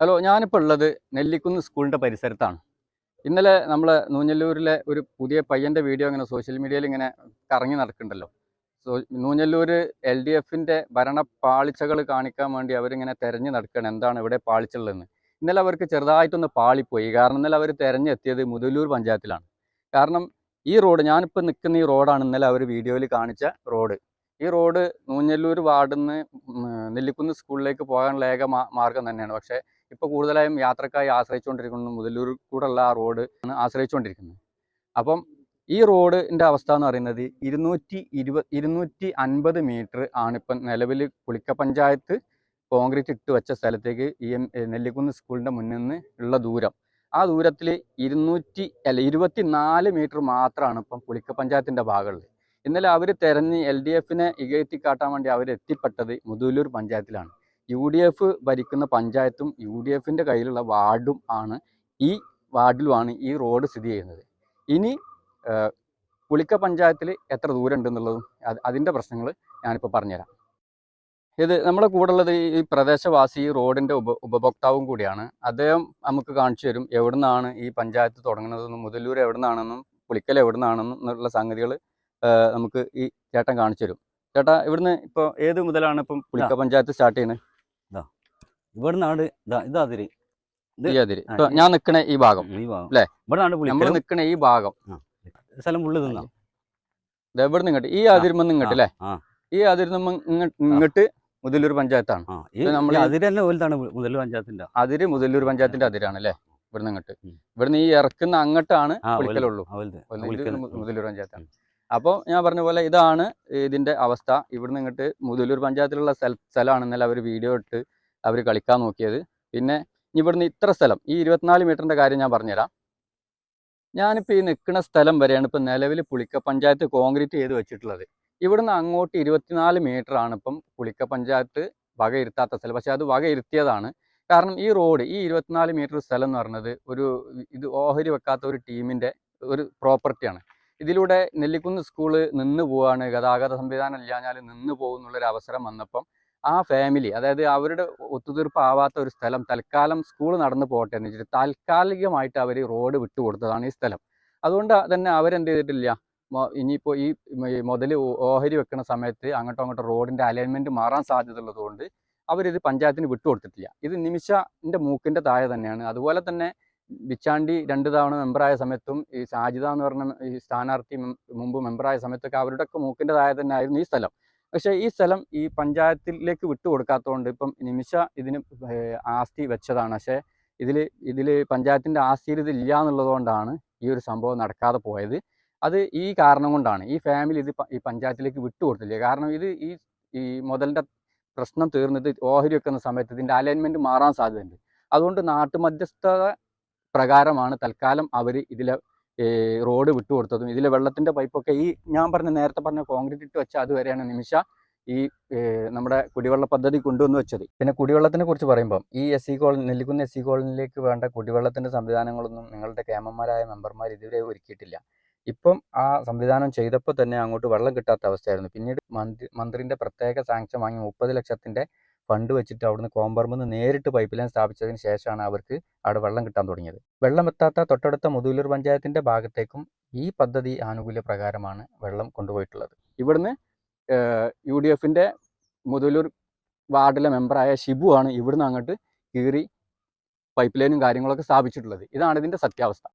Hello ഞാനിപ്പോൾ ഉള്ളത് നെല്ലിക്കുന്ന് സ്കൂളിന്റെ പരിസരത്താണ്. ഇന്നലെ നമ്മൾ നൂഞ്ഞല്ലൂരിലെ ഒരു പുതിയ പയ്യന്റെ വീഡിയോ ഇങ്ങനെ സോഷ്യൽ മീഡിയയിൽ ഇങ്ങനെ കറങ്ങി നടക്കുന്നുണ്ടല്ലോ. സോ നൂഞ്ഞല്ലൂർ എൽ ഡി എഫിന്റെ ഭരണ പാളിച്ചകൾ കാണിക്കാൻ വേണ്ടി അവരിങ്ങനെ തെരഞ്ഞു നടക്കുകയാണ്. എന്താണ് ഇവിടെ പാളിച്ചുള്ളതെന്ന്? ഇന്നലെ അവർക്ക് ചെറുതായിട്ടൊന്ന് പാളിപ്പോയി. കാരണം ഇന്നലെ അവർ തെരഞ്ഞെത്തിയത് മുതലൂർ പഞ്ചായത്തിലാണ്. കാരണം ഈ റോഡ് ഞാനിപ്പോൾ നിൽക്കുന്ന ഈ റോഡാണ് ഇന്നലെ അവർ വീഡിയോയിൽ കാണിച്ച റോഡ്. ഈ റോഡ് നൂഞ്ഞല്ലൂർ വാർഡിൽ നിന്ന് നെല്ലിക്കുന്ന് സ്കൂളിലേക്ക് പോകാനുള്ള ഏക മാർഗം തന്നെയാണ്. പക്ഷേ ഇപ്പോൾ കൂടുതലായും യാത്രക്കായി ആശ്രയിച്ചുകൊണ്ടിരിക്കുന്നത് മുതലൂർ കൂടെയുള്ള ആ റോഡ് ആണ് ആശ്രയിച്ചുകൊണ്ടിരിക്കുന്നത്. അപ്പം ഈ റോഡിന്റെ അവസ്ഥ എന്ന് പറയുന്നത് ഇരുന്നൂറ്റി ഇരുപത് ഇരുന്നൂറ്റി അൻപത് മീറ്റർ ആണിപ്പം നിലവിൽ കുളിക്ക പഞ്ചായത്ത് കോൺക്രീറ്റ് ഇട്ട് വെച്ച സ്ഥലത്തേക്ക് ഈ നെല്ലിക്കുന്ന് സ്കൂളിന്റെ മുന്നിൽ നിന്ന് ഉള്ള ദൂരം. ആ ദൂരത്തിൽ ഇരുന്നൂറ്റി അല്ല ഇരുപത്തി നാല് മീറ്റർ മാത്രമാണ് ഇപ്പം പുളിക്ക പഞ്ചായത്തിന്റെ ഭാഗമുള്ളത് ഇന്നലെ അവർ തെരഞ്ഞ് എൽ ഡി എഫിനെ ഇകഴ്ത്തി കാട്ടാൻ വേണ്ടി അവർ എത്തിപ്പെട്ടത് മുതലൂർ പഞ്ചായത്തിലാണ്. യു ഡി എഫ് ഭരിക്കുന്ന പഞ്ചായത്തും യു ഡി എഫിന്റെ കയ്യിലുള്ള വാർഡും ആണ് ഈ വാർഡിലുമാണ് ഈ റോഡ് സ്ഥിതി ചെയ്യുന്നത്. ഇനി പുളിക്ക പഞ്ചായത്തിൽ എത്ര ദൂരം ഉണ്ടെന്നുള്ളതും അത് അതിന്റെ പ്രശ്നങ്ങൾ ഞാനിപ്പോൾ പറഞ്ഞുതരാം. ഇത് നമ്മുടെ കൂടെ ഉള്ളത് ഈ പ്രദേശവാസി ഈ റോഡിന്റെ ഉപ ഉപഭോക്താവും കൂടിയാണ്. അദ്ദേഹം നമുക്ക് കാണിച്ചു തരും എവിടുന്നാണ് ഈ പഞ്ചായത്ത് തുടങ്ങുന്നതെന്നും മുതലൂർ എവിടുന്നാണെന്നും പുളിക്കൽ എവിടുന്നാണെന്നും എന്നുള്ള സംഗതികൾ നമുക്ക് ഈ ചേട്ടൻ കാണിച്ചു തരും. ചേട്ടാ ഇവിടുന്ന് ഇപ്പോൾ ഏത് മുതലാണ് ഇപ്പം പുളിക്ക പഞ്ചായത്ത് സ്റ്റാർട്ട് ചെയ്യുന്നത് ഇവിടുന്നാണ് ഇതാ ഇതാ അതിരി. ഇത് അതിര് ഇപ്പൊ ഞാൻ നിക്കണ ഈ ഭാഗം. ഈ ഭാഗം. നമ്മൾ ഇവിടുന്നാണ് നമ്മൾ നിക്കണ ഈ ഭാഗം. സ്ഥലം ഉള്ളത് തിന്നാ. ദേ ഇവിടുന്ന് ഇങ്ങോട്ട്. ഈ അതിരുമെന്ന് ഇങ്ങോട്ട് അല്ലേ ഈ അതിരുന്ന് ഇങ്ങോട്ട് മുതലൂർ പഞ്ചായത്താണ്. അതിര് വലുതാണ് പഞ്ചായത്തിന്റെ. അതിര് മുതലൂർ പഞ്ചായത്തിന്റെ അതിരാണ് അല്ലേ ഇവിടുന്ന് ഇങ്ങോട്ട്. ഇവിടുന്ന് ഈ ഇറക്കുന്ന അങ്ങോട്ടാണ് മുതലൂർ പഞ്ചായത്താണ്. അപ്പോൾ ഞാൻ പറഞ്ഞ പോലെ ഇതാണ് ഇതിന്റെ അവസ്ഥ. ഇവിടുന്ന് ഇങ്ങോട്ട് മുതലൂർ പഞ്ചായത്തിലുള്ള സ്ഥല സ്ഥലമാണ് ഇന്നലെ അവർ വീഡിയോ ഇട്ട് അവർ കളിക്കാൻ നോക്കിയത്. പിന്നെ ഇവിടുന്ന് ഇത്ര സ്ഥലം ഈ ഇരുപത്തിനാല് മീറ്ററിന്റെ കാര്യം ഞാൻ പറഞ്ഞുതരാം. ഞാനിപ്പോൾ ഈ നിൽക്കുന്ന സ്ഥലം വരെയാണ് ഇപ്പം നിലവിൽ പുളിക്ക പഞ്ചായത്ത് കോൺക്രീറ്റ് ചെയ്ത് വെച്ചിട്ടുള്ളത്. ഇവിടുന്ന് അങ്ങോട്ട് ഇരുപത്തിനാല് ആണ് ഇപ്പം പുളിക്ക പഞ്ചായത്ത് വകയിരുത്താത്ത സ്ഥലം. പക്ഷേ അത് വകയിരുത്തിയതാണ്. കാരണം ഈ റോഡ് ഈ ഇരുപത്തിനാല് മീറ്റർ സ്ഥലം എന്ന് പറയുന്നത് ഒരു ഇത് ഓഹരി വെക്കാത്ത ഒരു ടീമിന്റെ ഒരു പ്രോപ്പർട്ടിയാണ്. ഇതിലൂടെ നെല്ലിക്കുന്ന് സ്കൂൾ നിന്ന് പോവാണ് ഗതാഗത സംവിധാനം ഇല്ലാഞ്ഞാൽ നിന്ന് പോകുന്നുള്ളൊരു അവസരം വന്നപ്പം ആ ഫാമിലി അതായത് അവരുടെ ഒത്തുതീർപ്പാവാത്ത ഒരു സ്ഥലം തൽക്കാലം സ്കൂൾ നടന്നു പോകട്ടെ എന്ന് വെച്ചിട്ട് താൽക്കാലികമായിട്ട് അവർ റോഡ് വിട്ടുകൊടുത്തതാണ് ഈ സ്ഥലം. അതുകൊണ്ട് തന്നെ അവരെന്ത് ചെയ്തിട്ടില്ല? ഇനിയിപ്പോൾ ഈ മുതൽ ഓഹരി വെക്കുന്ന സമയത്ത് അങ്ങോട്ടോ അങ്ങോട്ടോ റോഡിന്റെ അലൈൻമെന്റ് മാറാൻ സാധ്യത ഉള്ളതുകൊണ്ട് അവരിത് പഞ്ചായത്തിന് വിട്ടുകൊടുത്തിട്ടില്ല ഇത് നിമിഷന്റെ മൂക്കിന്റെ താഴെ തന്നെയാണ്. അതുപോലെ തന്നെ ബിച്ചാണ്ടി രണ്ട് തവണ മെമ്പറായ സമയത്തും ഈ സാജിദ എന്ന് പറഞ്ഞ ഈ സ്ഥാനാർത്ഥി മുമ്പ് മെമ്പറായ സമയത്തൊക്കെ അവരുടെയൊക്കെ മൂക്കിന്റെ താഴെ തന്നെ ആയിരുന്നു ഈ സ്ഥലം. പക്ഷേ ഈ സ്ഥലം ഈ പഞ്ചായത്തിലേക്ക് വിട്ടുകൊടുക്കാത്തതുകൊണ്ട് ഇപ്പം നിമിഷ ഇതിന് ആസ്തി വെച്ചതാണ്. പക്ഷേ ഇതിൽ ഇതിൽ പഞ്ചായത്തിന്റെ ആസ്തിയിൽ ഇത് ഇല്ല എന്നുള്ളതുകൊണ്ടാണ് ഈ ഒരു സംഭവം നടക്കാതെ പോയത്. അത് ഈ കാരണം കൊണ്ടാണ്. ഈ ഫാമിലി ഇത് ഈ പഞ്ചായത്തിലേക്ക് വിട്ടുകൊടുത്തില്ല. കാരണം ഇത് ഈ ഈ മുതലിന്റെ പ്രശ്നം തീർന്നിട്ട് ഓഹരി വെക്കുന്ന സമയത്ത് ഇതിന്റെ അലൈൻമെന്റ് മാറാൻ സാധ്യതയുണ്ട്. അതുകൊണ്ട് നാട്ടുമധ്യസ്ഥത പ്രകാരമാണ് തൽക്കാലം അവർ ഇതിലെ റോഡ് വിട്ടുകൊടുത്തതും. ഇതിലെ വെള്ളത്തിന്റെ പൈപ്പൊക്കെ ഈ ഞാൻ പറഞ്ഞ നേരത്തെ പറഞ്ഞ കോൺക്രീറ്റ് ഇട്ട് വെച്ച അതുവരെയാണ് നിമിഷ ഈ നമ്മുടെ കുടിവെള്ള പദ്ധതി കൊണ്ടുവന്ന് വെച്ചത്. പിന്നെ കുടിവെള്ളത്തിനെ കുറിച്ച് പറയുമ്പം ഈ S C colony Nellikunnu S C കോളനിയിലേക്ക് വേണ്ട കുടിവെള്ളത്തിന്റെ സംവിധാനങ്ങളൊന്നും നിങ്ങളുടെ കേമന്മാരായ മെമ്പർമാർ ഇതുവരെ ഒരുക്കിയിട്ടില്ല. ഇപ്പം ആ സംവിധാനം ചെയ്തപ്പോൾ തന്നെ അങ്ങോട്ട് വെള്ളം കിട്ടാത്ത അവസ്ഥയായിരുന്നു. പിന്നീട് മന്ത്രി മന്ത്രിന്റെ പ്രത്യേക സാങ്ഷൻ വാങ്ങി മുപ്പത് ലക്ഷത്തിന്റെ ഫണ്ട് വെച്ചിട്ട് അവിടുന്ന് കോമ്പർമെന്ന് നേരിട്ട് പൈപ്പ് ലൈൻ സ്ഥാപിച്ചതിന് ശേഷമാണ് അവർക്ക് അവിടെ വെള്ളം കിട്ടാൻ തുടങ്ങിയത്. വെള്ളമെത്താത്ത തൊട്ടടുത്ത മുതൂലൂർ പഞ്ചായത്തിന്റെ ഭാഗത്തേക്കും ഈ പദ്ധതി ആനുകൂല്യ പ്രകാരമാണ് വെള്ളം കൊണ്ടുപോയിട്ടുള്ളത്. ഇവിടുന്ന് യു ഡി എഫിന്റെ മുതൂലൂർ വാർഡിലെ മെമ്പറായ ഷിബു ആണ് ഇവിടുന്ന് അങ്ങോട്ട് കീറി പൈപ്പ് ലൈനും കാര്യങ്ങളൊക്കെ സ്ഥാപിച്ചിട്ടുള്ളത്. ഇതാണ് ഇതിന്റെ സത്യാവസ്ഥ.